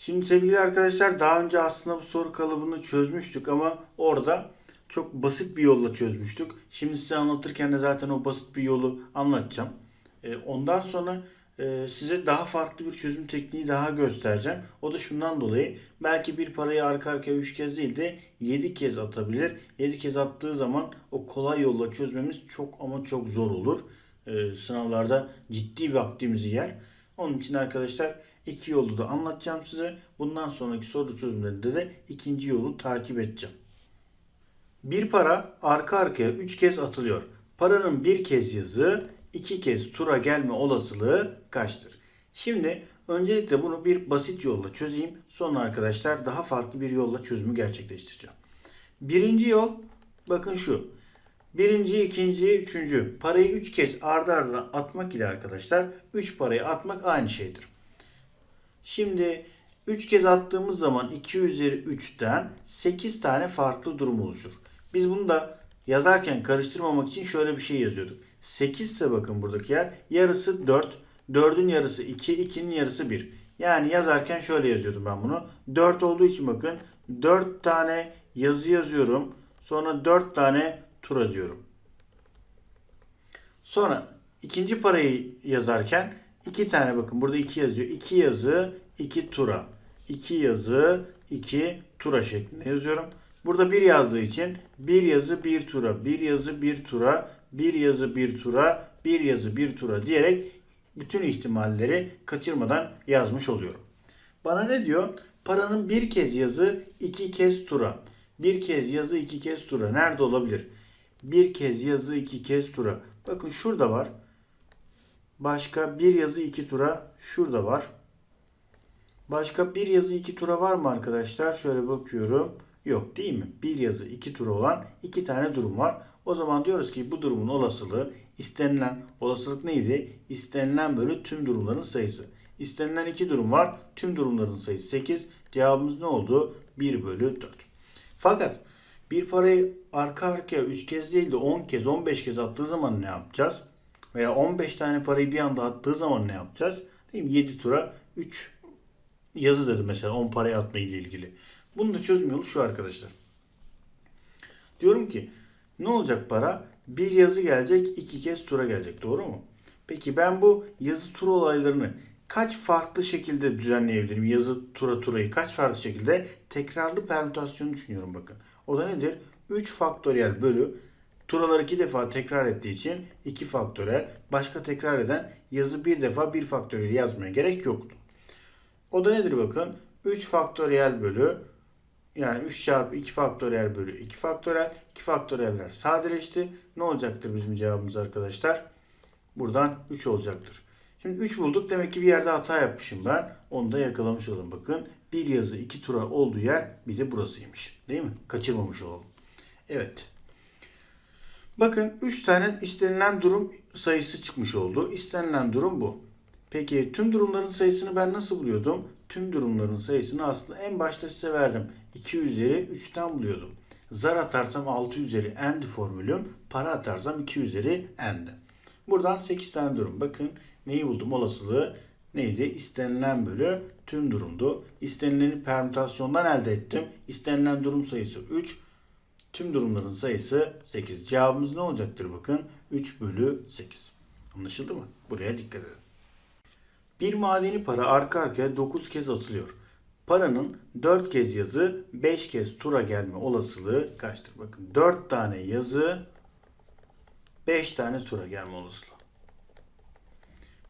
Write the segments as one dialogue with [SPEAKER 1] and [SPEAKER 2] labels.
[SPEAKER 1] Şimdi sevgili arkadaşlar daha önce aslında bu soru kalıbını çözmüştük ama orada çok basit bir yolla çözmüştük. Şimdi size anlatırken de zaten o basit bir yolu anlatacağım. Ee, Ondan sonra e, size daha farklı bir çözüm tekniği daha göstereceğim. O da şundan dolayı belki bir parayı arka arkaya 3 kez değil de 7 kez atabilir. 7 kez attığı zaman o kolay yolla çözmemiz çok ama çok zor olur. Ee, Sınavlarda ciddi vaktimizi yer. Onun için arkadaşlar iki yolu da anlatacağım size. Bundan sonraki soru çözümlerinde de ikinci yolu takip edeceğim. Bir para arka arkaya 3 kez atılıyor. Paranın bir kez yazı, iki kez tura gelme olasılığı kaçtır? Şimdi öncelikle bunu bir basit yolla çözeyim. Sonra arkadaşlar daha farklı bir yolla çözümü gerçekleştireceğim. Birinci yol bakın şu. Birinci, ikinci, üçüncü. Parayı üç kez ardı ardına atmak ile arkadaşlar üç parayı atmak aynı şeydir. Şimdi 3 kez attığımız zaman 2 üzeri 3'ten 8 tane farklı durum oluşur. Biz bunu da yazarken karıştırmamak için şöyle bir şey yazıyorduk. 8 ise bakın buradaki yer yarısı 4, 4'ün yarısı 2, 2'nin yarısı 1. Yani yazarken şöyle yazıyordum ben bunu. 4 olduğu için bakın 4 tane yazı yazıyorum. Sonra 4 tane tura diyorum. Sonra ikinci parayı yazarken iki tane bakın burada iki yazıyor. İki yazı, iki tura. İki yazı, iki tura şeklinde yazıyorum. Burada bir yazdığı için bir yazı bir tura, bir yazı bir tura, bir yazı bir tura, bir yazı bir tura diyerek bütün ihtimalleri kaçırmadan yazmış oluyorum. Bana ne diyor? Paranın bir kez yazı, iki kez tura. Bir kez yazı, iki kez tura. Nerede olabilir? Bir kez yazı, iki kez tura. Bakın şurada var. Başka bir yazı, iki tura. Şurada var. Başka bir yazı, iki tura var mı arkadaşlar? Şöyle bakıyorum. Yok değil mi? Bir yazı, iki tura olan iki tane durum var. O zaman diyoruz ki bu durumun olasılığı istenilen olasılık neydi? İstenilen bölü tüm durumların sayısı. İstenilen iki durum var. Tüm durumların sayısı 8. Cevabımız ne oldu? 1 bölü 4. Fakat bir parayı arka arkaya 3 kez değil de 10 kez 15 kez attığı zaman ne yapacağız? Veya 15 tane parayı bir anda attığı zaman ne yapacağız? Değil mi? 7 tura 3 yazı dedim mesela 10 parayı atma ile ilgili. Bunun da çözüm şu arkadaşlar. Diyorum ki ne olacak para? Bir yazı gelecek, iki kez tura gelecek. Doğru mu? Peki ben bu yazı tura olaylarını kaç farklı şekilde düzenleyebilirim? Yazı tura turayı kaç farklı şekilde? Tekrarlı permütasyon düşünüyorum bakın. O da nedir? 3 faktöriyel bölü turaları iki defa tekrar ettiği için 2 faktöriyel. Başka tekrar eden yazı bir defa bir faktöriyel yazmaya gerek yoktu. O da nedir bakın? 3 faktöriyel bölü yani 3 çarpı 2 faktöriyel bölü 2 faktöriyel. 2 faktöriyeller sadeleşti. Ne olacaktır bizim cevabımız arkadaşlar? Buradan 3 olacaktır. Şimdi 3 bulduk. Demek ki bir yerde hata yapmışım ben. Onu da yakalamış olalım. Bakın bir yazı iki tura olduğu yer bir de burasıymış. Değil mi? Kaçırmamış olalım. Evet. Bakın 3 tane istenilen durum sayısı çıkmış oldu. İstenilen durum bu. Peki tüm durumların sayısını ben nasıl buluyordum? Tüm durumların sayısını aslında en başta size verdim. 2 üzeri 3'ten buluyordum. Zar atarsam 6 üzeri n'di formülüm. Para atarsam 2 üzeri n'di. Buradan 8 tane durum. Bakın neyi buldum? Olasılığı neydi? İstenilen bölü tüm durumdu. İstenileni permütasyondan elde ettim. İstenilen durum sayısı 3. Tüm durumların sayısı 8. Cevabımız ne olacaktır bakın? 3 bölü 8. Anlaşıldı mı? Buraya dikkat edin. Bir madeni para arka arkaya 9 kez atılıyor. Paranın 4 kez yazı, 5 kez tura gelme olasılığı kaçtır? Bakın 4 tane yazı, 5 tane tura gelme olasılığı.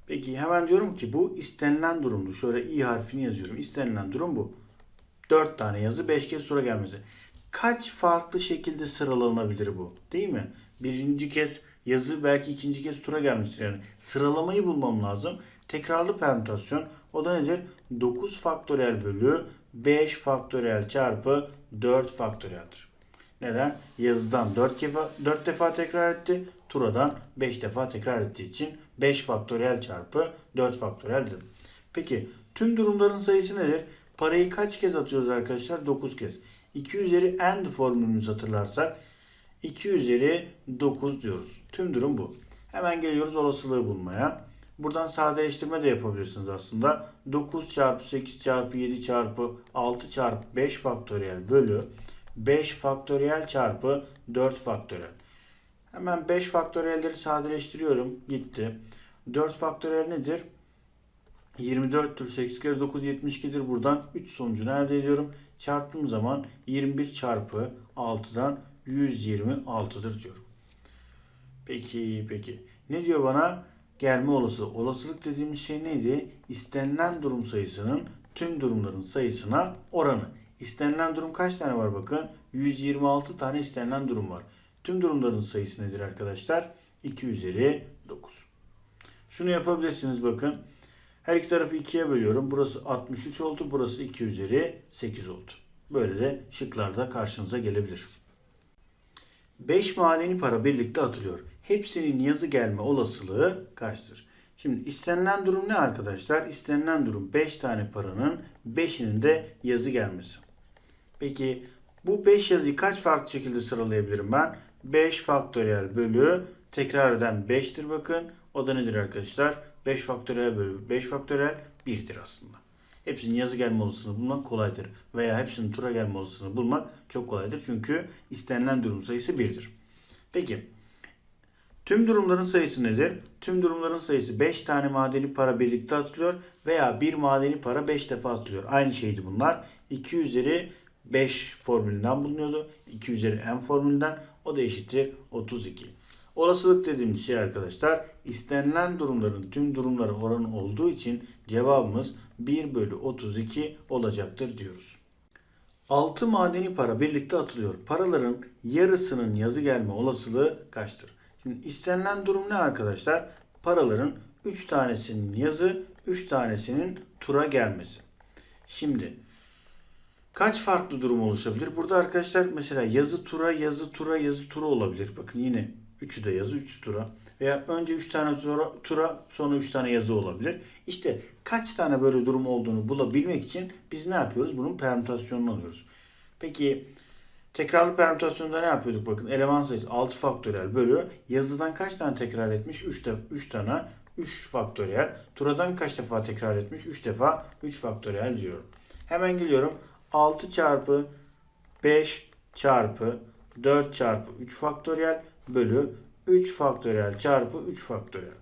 [SPEAKER 1] Peki hemen diyorum ki bu istenilen durumdu. Şöyle i harfini yazıyorum. İstenilen durum bu. 4 tane yazı 5 kez tura gelmesi. Kaç farklı şekilde sıralanabilir bu? Değil mi? Birinci kez yazı belki ikinci kez tura gelmiştir. Yani sıralamayı bulmam lazım. Tekrarlı permütasyon o da nedir? 9 faktöriyel bölü 5 faktöriyel çarpı 4 faktöriyeldir. Neden? Yazıdan 4 defa, 4 defa tekrar etti. Turadan 5 defa tekrar ettiği için 5 faktöriyel çarpı 4 faktöriyel dedim. Peki tüm durumların sayısı nedir? Parayı kaç kez atıyoruz arkadaşlar? 9 kez. 2 üzeri n formülümüzü hatırlarsak 2 üzeri 9 diyoruz. Tüm durum bu. Hemen geliyoruz olasılığı bulmaya. Buradan sadeleştirme de yapabilirsiniz aslında. 9 çarpı 8 çarpı 7 çarpı 6 çarpı 5 faktöriyel bölü 5 faktöriyel çarpı 4 faktöriyel. Hemen 5 faktöriyelleri sadeleştiriyorum. Gitti. 4 faktöriyel nedir? 24'tür. 8 kere 9 72'dir. Buradan 3 sonucunu elde ediyorum. Çarptığım zaman 21 çarpı 6'dan 126'dır diyorum. Peki peki. Ne diyor bana? Gelme olasılığı. Olasılık dediğimiz şey neydi? İstenilen durum sayısının tüm durumların sayısına oranı. İstenilen durum kaç tane var bakın? 126 tane istenilen durum var. Tüm durumların sayısı nedir arkadaşlar? 2 üzeri 9. Şunu yapabilirsiniz bakın. Her iki tarafı 2'ye bölüyorum. Burası 63 oldu. Burası 2 üzeri 8 oldu. Böyle de şıklarda karşınıza gelebilir. 5 madeni para birlikte atılıyor. Hepsinin yazı gelme olasılığı kaçtır? Şimdi istenilen durum ne arkadaşlar? İstenilen durum 5 tane paranın 5'inin de yazı gelmesi. Peki bu 5 yazıyı kaç farklı şekilde sıralayabilirim ben? 5 faktöriyel bölü tekrar eden 5'tir bakın. O da nedir arkadaşlar? 5 faktöriyel bölü 5 faktöriyel 1'dir aslında. Hepsinin yazı gelme olasılığını bulmak kolaydır. Veya hepsinin tura gelme olasılığını bulmak çok kolaydır. Çünkü istenilen durum sayısı 1'dir. Peki tüm durumların sayısı nedir? Tüm durumların sayısı 5 tane madeni para birlikte atılıyor veya bir madeni para 5 defa atılıyor. Aynı şeydi bunlar. 2 üzeri 5 formülünden bulunuyordu. 2 üzeri n formülünden o da eşittir 32. Olasılık dediğimiz şey arkadaşlar istenilen durumların tüm durumları oranı olduğu için cevabımız 1 bölü 32 olacaktır diyoruz. 6 madeni para birlikte atılıyor. Paraların yarısının yazı gelme olasılığı kaçtır? Şimdi istenilen durum ne arkadaşlar? Paraların 3 tanesinin yazı, 3 tanesinin tura gelmesi. Şimdi kaç farklı durum oluşabilir? Burada arkadaşlar mesela yazı tura, yazı tura, yazı tura olabilir. Bakın yine üçü de yazı, üçü tura. Veya önce 3 tane tura, tura sonra 3 tane yazı olabilir. İşte kaç tane böyle durum olduğunu bulabilmek için biz ne yapıyoruz? Bunun permütasyonunu alıyoruz. Peki tekrarlı permütasyonda ne yapıyorduk? Bakın eleman sayısı 6 faktöriyel bölü yazıdan kaç tane tekrar etmiş? 3 de 3 tane 3 faktöriyel. Turadan kaç defa tekrar etmiş? 3 defa 3 faktöriyel diyorum. Hemen geliyorum. 6 çarpı 5 çarpı 4 çarpı 3 faktöriyel bölü 3 faktöriyel çarpı 3 faktöriyel.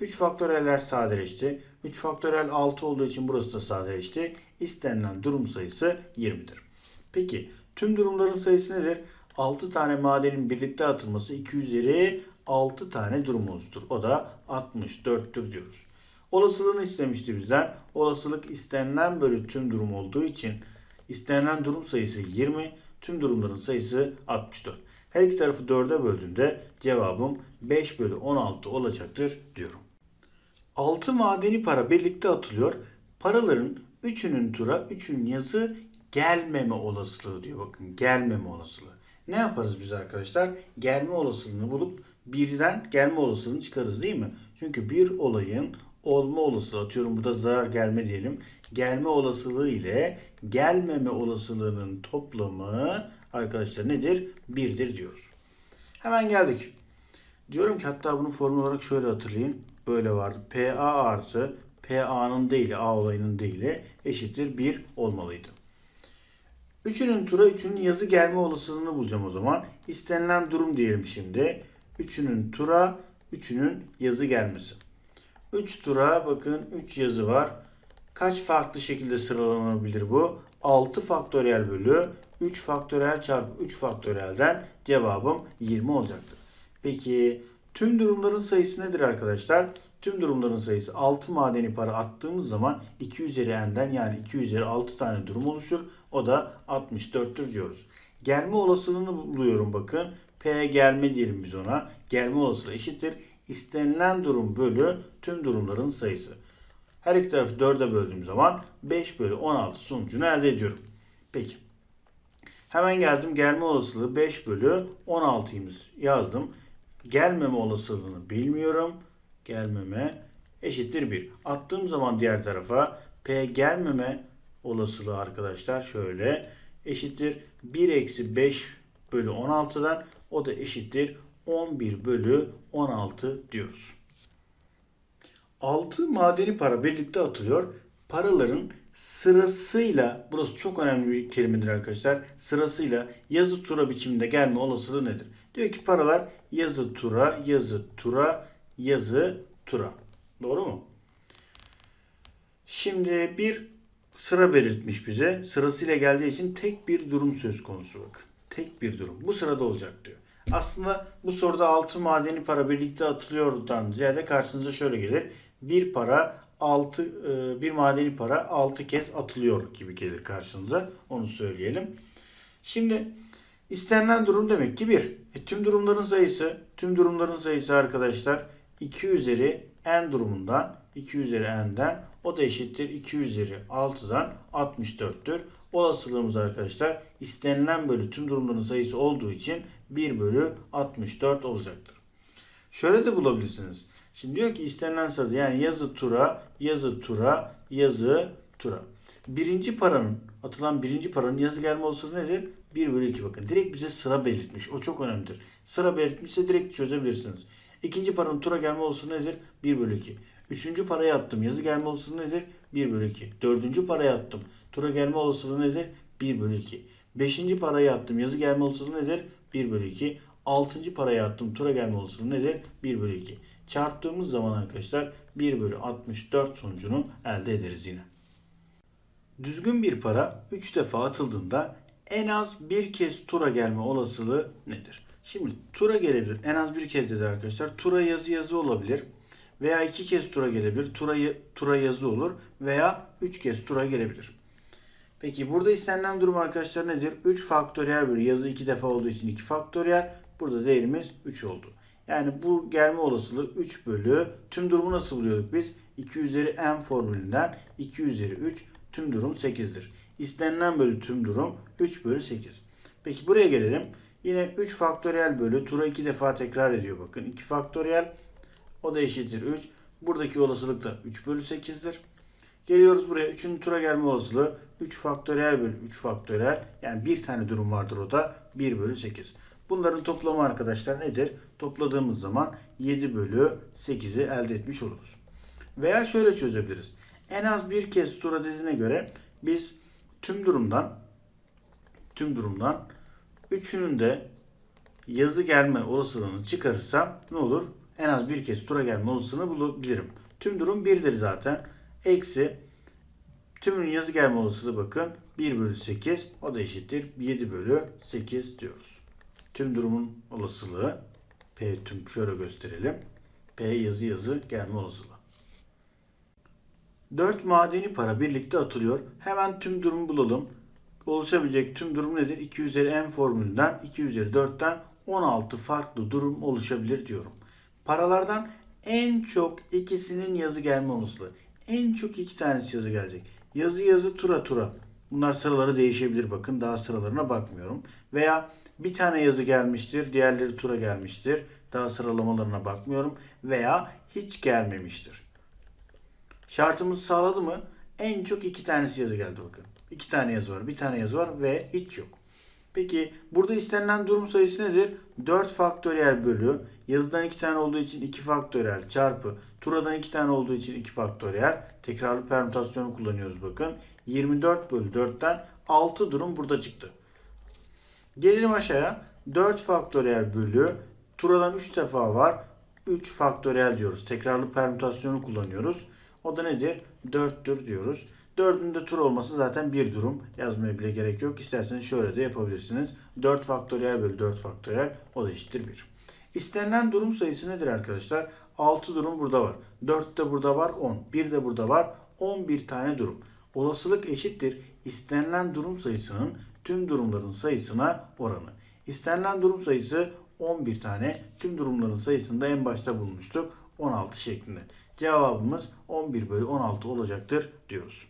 [SPEAKER 1] 3 faktöriyeller sadeleşti. 3 faktöriyel 6 olduğu için burası da sadeleşti. İstenilen durum sayısı 20'dir. Peki tüm durumların sayısı nedir? 6 tane madenin birlikte atılması 2 üzeri 6 tane durum oluştur. O da 64'tür diyoruz. Olasılığını istemişti bizden. Olasılık istenilen bölü tüm durum olduğu için istenilen durum sayısı 20, tüm durumların sayısı 64. Her iki tarafı 4'e böldüğümde cevabım 5 bölü 16 olacaktır diyorum. 6 madeni para birlikte atılıyor. Paraların 3'ünün tura, 3'ünün yazı gelmeme olasılığı diyor. Bakın gelmeme olasılığı. Ne yaparız biz arkadaşlar? Gelme olasılığını bulup birden gelme olasılığını çıkarız değil mi? Çünkü bir olayın olma olasılığı atıyorum burada zarar gelme diyelim. Gelme olasılığı ile gelmeme olasılığının toplamı arkadaşlar nedir? Birdir diyoruz. Hemen geldik. Diyorum ki hatta bunu formül olarak şöyle hatırlayın. Böyle vardı. PA artı PA'nın değili, A olayının değili eşittir 1 olmalıydı. Üçünün tura, üçünün yazı gelme olasılığını bulacağım o zaman. İstenilen durum diyelim şimdi. Üçünün tura, üçünün yazı gelmesi. 3 tura bakın 3 yazı var. Kaç farklı şekilde sıralanabilir bu? 6 faktöriyel bölü 3 faktöriyel çarpı 3 faktöriyelden cevabım 20 olacaktır. Peki tüm durumların sayısı nedir arkadaşlar? Tüm durumların sayısı 6 madeni para attığımız zaman 2 üzeri n'den yani 2 üzeri 6 tane durum oluşur. O da 64'tür diyoruz. Gelme olasılığını buluyorum bakın. P gelme diyelim biz ona. Gelme olasılığı eşittir. İstenilen durum bölü tüm durumların sayısı. Her iki tarafı 4'e böldüğüm zaman 5 bölü 16 sonucunu elde ediyorum. Peki. Hemen geldim gelme olasılığı 5 bölü 16'ymış yazdım. Gelmeme olasılığını bilmiyorum. Gelmeme eşittir 1. Attığım zaman diğer tarafa P gelmeme olasılığı arkadaşlar şöyle eşittir 1 eksi 5 bölü 16'dan o da eşittir 11 bölü 16 diyoruz. 6 madeni para birlikte atılıyor. Paraların sırasıyla, burası çok önemli bir kelimedir arkadaşlar. Sırasıyla yazı tura biçiminde gelme olasılığı nedir? Diyor ki paralar yazı tura, yazı tura, yazı tura. Doğru mu? Şimdi bir sıra belirtmiş bize. Sırasıyla geldiği için tek bir durum söz konusu bakın. Tek bir durum. Bu sırada olacak diyor. Aslında bu soruda 6 madeni para birlikte atılıyordan ziyade karşınıza şöyle gelir. Bir para 6 bir madeni para 6 kez atılıyor gibi gelir karşınıza. Onu söyleyelim. Şimdi istenilen durum demek ki 1. E, tüm durumların sayısı, tüm durumların sayısı arkadaşlar 2 üzeri n durumundan 2 üzeri n'den o da eşittir 2 üzeri 6'dan 64'tür. Olasılığımız arkadaşlar istenilen bölü tüm durumların sayısı olduğu için 1 bölü 64 olacaktır. Şöyle de bulabilirsiniz. Şimdi diyor ki istenilen sırada yani yazı tura, yazı tura, yazı tura. Birinci paranın, atılan birinci paranın yazı gelme olasılığı nedir? 1 bölü 2 bakın. Direkt bize sıra belirtmiş. O çok önemlidir. Sıra belirtmişse direkt çözebilirsiniz. İkinci paranın tura gelme olasılığı nedir? 1 bölü 2. Üçüncü paraya attım. Yazı gelme olasılığı nedir? 1 bölü 2. Dördüncü paraya attım. Tura gelme olasılığı nedir? 1 bölü 2. Beşinci paraya attım. Yazı gelme olasılığı nedir? 1 bölü 2. Altıncı paraya attım. Tura gelme olasılığı nedir? 1 bölü 2. Çarptığımız zaman arkadaşlar 1 bölü 64 sonucunu elde ederiz yine. Düzgün bir para 3 defa atıldığında en az bir kez tura gelme olasılığı nedir? Şimdi tura gelebilir. En az bir kez dedi arkadaşlar. Tura yazı yazı olabilir. Veya iki kez tura gelebilir. Tura, tura yazı olur. Veya üç kez tura gelebilir. Peki burada istenilen durum arkadaşlar nedir? 3 faktöriyel bölü yazı 2 defa olduğu için 2 faktöriyel. Burada değerimiz 3 oldu. Yani bu gelme olasılığı 3 bölü tüm durumu nasıl buluyorduk biz? 2 üzeri n formülünden 2 üzeri 3 tüm durum 8'dir. İstenilen bölü tüm durum 3 bölü 8. Peki buraya gelelim. Yine 3 faktöriyel bölü tura 2 defa tekrar ediyor bakın. 2 faktöriyel o da eşittir 3. Buradaki olasılık da 3 bölü 8'dir. Geliyoruz buraya 3'ün tura gelme olasılığı 3 faktöriyel bölü 3 faktöriyel. Yani bir tane durum vardır o da 1 bölü 8. Bunların toplamı arkadaşlar nedir? Topladığımız zaman 7 bölü 8'i elde etmiş oluruz. Veya şöyle çözebiliriz. En az bir kez tura dediğine göre biz tüm durumdan tüm durumdan üçünün de yazı gelme olasılığını çıkarırsam ne olur? En az bir kez tura gelme olasılığını bulabilirim. Tüm durum 1'dir zaten. Eksi tümünün yazı gelme olasılığı bakın 1 bölü 8 o da eşittir 7 bölü 8 diyoruz. Tüm durumun olasılığı P tüm şöyle gösterelim. P yazı yazı gelme olasılığı. 4 madeni para birlikte atılıyor. Hemen tüm durumu bulalım. Oluşabilecek tüm durum nedir? 2 üzeri n formülünden 2 üzeri 4'ten 16 farklı durum oluşabilir diyorum. Paralardan en çok ikisinin yazı gelme olasılığı. En çok iki tanesi yazı gelecek. Yazı yazı tura tura. Bunlar sıraları değişebilir bakın. Daha sıralarına bakmıyorum. Veya bir tane yazı gelmiştir. Diğerleri tura gelmiştir. Daha sıralamalarına bakmıyorum. Veya hiç gelmemiştir. Şartımızı sağladı mı? En çok iki tanesi yazı geldi bakın. İki tane yazı var. Bir tane yazı var ve hiç yok. Peki burada istenilen durum sayısı nedir? 4 faktöriyel bölü yazıdan 2 tane olduğu için 2 faktöriyel çarpı turadan 2 tane olduğu için 2 faktöriyel tekrarlı permütasyonu kullanıyoruz bakın. 24 bölü 4'ten 6 durum burada çıktı. Gelelim aşağıya. 4 faktöriyel bölü turadan 3 defa var. 3 faktöriyel diyoruz. Tekrarlı permütasyonu kullanıyoruz. O da nedir? 4'tür diyoruz. Dördünde tur olması zaten bir durum. Yazmaya bile gerek yok. İsterseniz şöyle de yapabilirsiniz. 4 faktöriyel bölü 4 faktöriyel o da eşittir 1. İstenilen durum sayısı nedir arkadaşlar? 6 durum burada var. 4 de burada var 10. 1 de burada var 11 tane durum. Olasılık eşittir istenilen durum sayısının tüm durumların sayısına oranı. İstenilen durum sayısı 11 tane. Tüm durumların sayısını da en başta bulmuştuk. 16 şeklinde. Cevabımız 11 bölü 16 olacaktır diyoruz.